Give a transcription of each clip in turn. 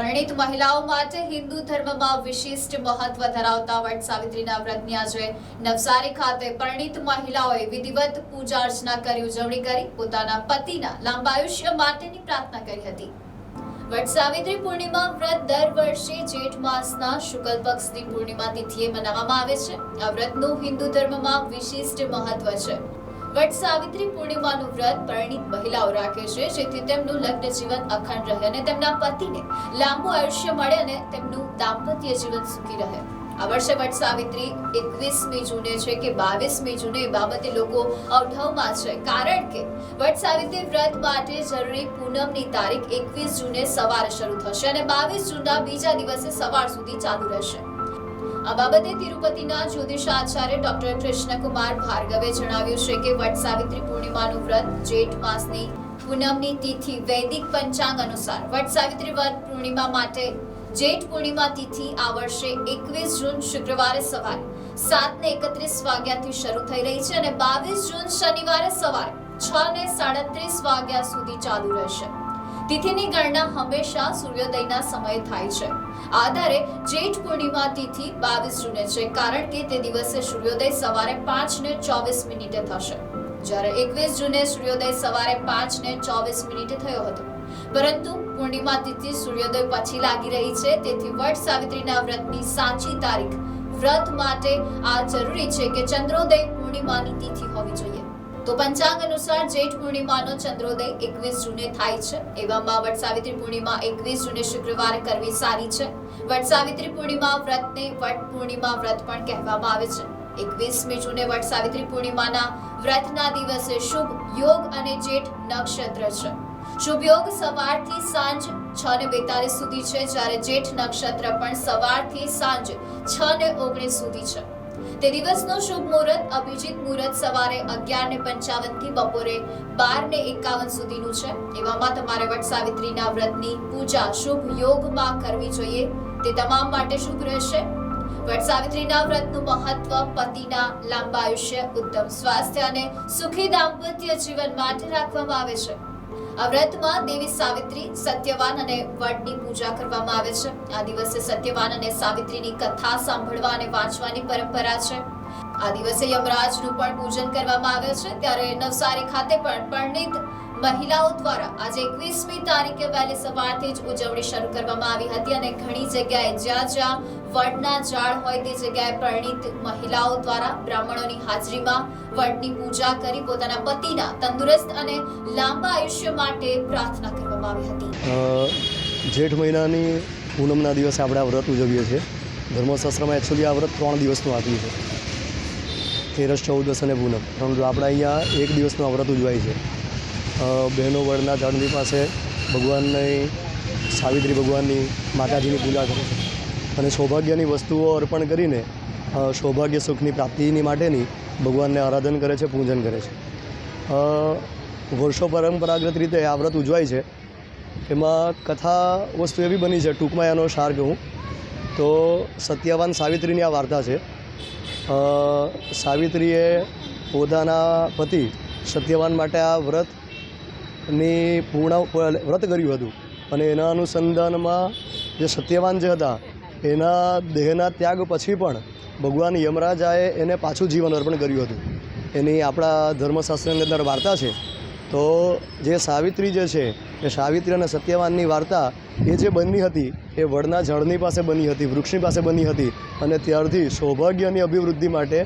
પરિણીત મહિલાઓ માટે હિન્દુ ધર્મમાં વિશિષ્ટ મહત્વ ધરાવતા વટ સાવિત્રીના વ્રતની આજે નવસારી ખાતે પરણિત મહિલાઓએ વિધિવત પૂજા અર્ચના કરી, ઉજવણી કરી, પોતાના પતિના લાંબાયુષ્ય માટેની પ્રાર્થના કરી હતી. વટ સાવિત્રી પૂર્ણિમા વ્રત દર વર્ષે જેઠ માસના શુક્લ પક્ષની પૂર્ણિમા તિથિએ મનાવવામાં આવે છે. આ વ્રતનું હિન્દુ ધર્મમાં વિશિષ્ટ મહત્વ છે. વટ સાવિત્રી પૂર્ણિમાનું વ્રત પરિણીત મહિલાઓ રાખે છે, જેથી તેમનું લગ્ન જીવન અખંડ રહે અને તેમના પતિને લાંબુ આયુષ્ય મળે અને તેમનું દાંપત્ય જીવન સુખી રહે. આ વર્ષે વટ સાવિત્રી એકવીસમી જૂને છે કે બાવીસમી જૂને એ બાબતે લોકો અવઢવમાં છે, કારણ કે વટ સાવિત્રી વ્રત માટે જરૂરી પૂનમની તારીખ એકવીસ જૂને સવારે શરૂ થશે અને બાવીસ જૂનના બીજા દિવસે સવાર સુધી ચાલુ રહેશે. આ બાબતે તિરુપતિના જ્યોતિષ આચાર્ય ડોક્ટર કૃષ્ણકુમાર ભાર્ગવે જણાવ્યું છે કે વટ સાવિત્રી પૂર્ણિમાનું વ્રત જેઠ માસની પૂનમની તિથિ વૈદિક પંચાંગ અનુસાર વટ સાવિત્રી વ્રત પૂર્ણિમા માટે જેઠ પૂર્ણિમા તિથિ આ વર્ષે એકવીસ જૂન શુક્રવારે સવારે સાત ને એકત્રીસ વાગ્યાથી શરૂ થઈ રહી છે અને બાવીસ જૂન શનિવારે સવારે છ ને સાડત્રીસ વાગ્યા સુધી ચાલુ રહેશે. તિથિની ગણના હંમેશા સૂર્યોદયના સમયે થાય છે. આધારે જેઠ પૂર્ણિમા તિથિ બાવીસ જૂને છે, કારણ કે તે દિવસે સૂર્યોદય સવારે પાંચ ને ચોવીસ મિનિટે થશે. જ્યારે એકવીસ જૂને સૂર્યોદય સવારે પાંચ ને ચોવીસ મિનિટે થયો હતો. પરંતુ પૂર્ણિમા તિથિ સૂર્યોદય પછી લાગી રહી છે, તેથી વટ સાવિત્રીના વ્રતની સાચી તારીખ વ્રત માટે આ જરૂરી છે કે ચંદ્રોદય પૂર્ણિમાની તિથિ હોવી જોઈએ. તો પંચાંગ અનુસાર જેઠ પૂર્ણિમાનો ચંદ્રોદય એકવીસ જૂને થાય છે. એવામાં વટ સાવિત્રી પૂર્ણિમા એકવીસ જૂને શુક્રવારે કરવી સારી છે. વટ સાવિત્રી પૂર્ણિમા વ્રતને વટ પૂર્ણિમા વ્રત પણ કહેવામાં આવે છે. એકવીસમી જૂને વટ સાવિત્રી પૂર્ણિમાના વ્રતના દિવસે શુભ યોગ અને જેઠ નક્ષત્ર છે. શુભ યોગ સવારથી સાંજ છ ને બેતાલીસ સુધી છે, જ્યારે જેઠ નક્ષત્ર પણ સવારથી સાંજ છ ને ઓગણીસ સુધી છે. તે દિવસનો શુભ મુહૂર્ત અભિજીત મુહૂર્ત સવારે અગિયાર ને પંચાવનથી બપોરે બાર ને એકાવન સુધીનું છે. એવામાં તમારે વટ સાવિત્રીના વ્રતની પૂજા, શુભ યોગમાં કરવી જોઈએ. તે તમામ માટે શુભ રહેશે. વટ સાવિત્રીના વ્રતનું મહત્વ પતિના લાંબા આયુષ્ય, ઉત્તમ સ્વાસ્થ્ય અને સુખી દાંપત્ય જીવન માટે રાખવામાં આવે છે. આ વ્રતમાં દેવી સાવિત્રી, સત્યવાન અને વડની પૂજા કરવામાં આવે છે. આ દિવસે સત્યવાન અને સાવિત્રીની કથા સાંભળવા અને વાંચવાની પરંપરા છે. આ દિવસે યમરાજનું પણ પૂજન કરવામાં આવે છે. ત્યારે નવસારી ખાતે પણ પરણિત મહિલાઓ દ્વારા આજે એકવીસમી તારીખે વહેલી સવારથી જ ઉજવણી શરૂ કરવામાં આવી હતી અને ઘણી જગ્યાએ જ્યાં જ્યાં વડના ઝાડ હોય તે જગ્યાએ પરણિત મહિલાઓ દ્વારા બ્રાહ્મણોની હાજરીમાં વડની પૂજા કરી પોતાના પતિના તંદુરસ્ત અને લાંબા આયુષ્ય માટે પ્રાર્થના કરવામાં આવી હતી. જેઠ મહિનાની પૂનમના દિવસે આપણે આ વ્રત ઉજવીએ છીએ. ધર્મશાસ્ત્રમાં એકચુઅલી આ વ્રત ત્રણ દિવસનું આપ્યું છે. તેરસ, ચૌદસ અને પૂનમ. પરંતુ આપણે અહીંયા એક દિવસનું આ વ્રત ઉજવાય છે. બહેનો વડના ઝાડની પાસે ભગવાનની, સાવિત્રી ભગવાનની માતાજીની પૂજા કરે છે. અને સૌભાગ્યની વસ્તુઓ અર્પણ કરીને સૌભાગ્ય સુખની પ્રાપ્તિની માટેની ભગવાનને આરાધન કરે છે, પૂજન કરે છે. વર્ષો પરંપરાગત રીતે આ વ્રત ઉજવાય છે. એમાં કથા વસ્તુ એવી બની છે, ટૂંકમાં એનો સાર કહું. તો સત્યવાન સાવિત્રીની આ વાર્તા છે. સાવિત્રીએ પોતાના પતિ સત્યવાન માટે આ વ્રતની પૂર્ણ વ્રત કર્યું હતું. અને એના અનુસંધાનમાં જે સત્યવાન જે હતા એના દેહના ત્યાગ પછી પણ ભગવાન યમરાજાએ એને પાછું જીવન અર્પણ કર્યું હતું. એની આપણા ધર્મશાસ્ત્રની અંદર વાર્તા છે. તો જે સાવિત્રી જે છે, એ સાવિત્રી અને સત્યવાનની વાર્તા, એ જે બની હતી, એ વડના ઝાડની પાસે બની હતી, વૃક્ષની પાસે બની હતી અને ત્યારથી સૌભાગ્યની અભિવૃદ્ધિ માટે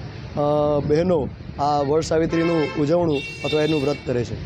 બહેનો આ વડ સાવિત્રીનું ઉજવણું અથવા એનું વ્રત કરે છે.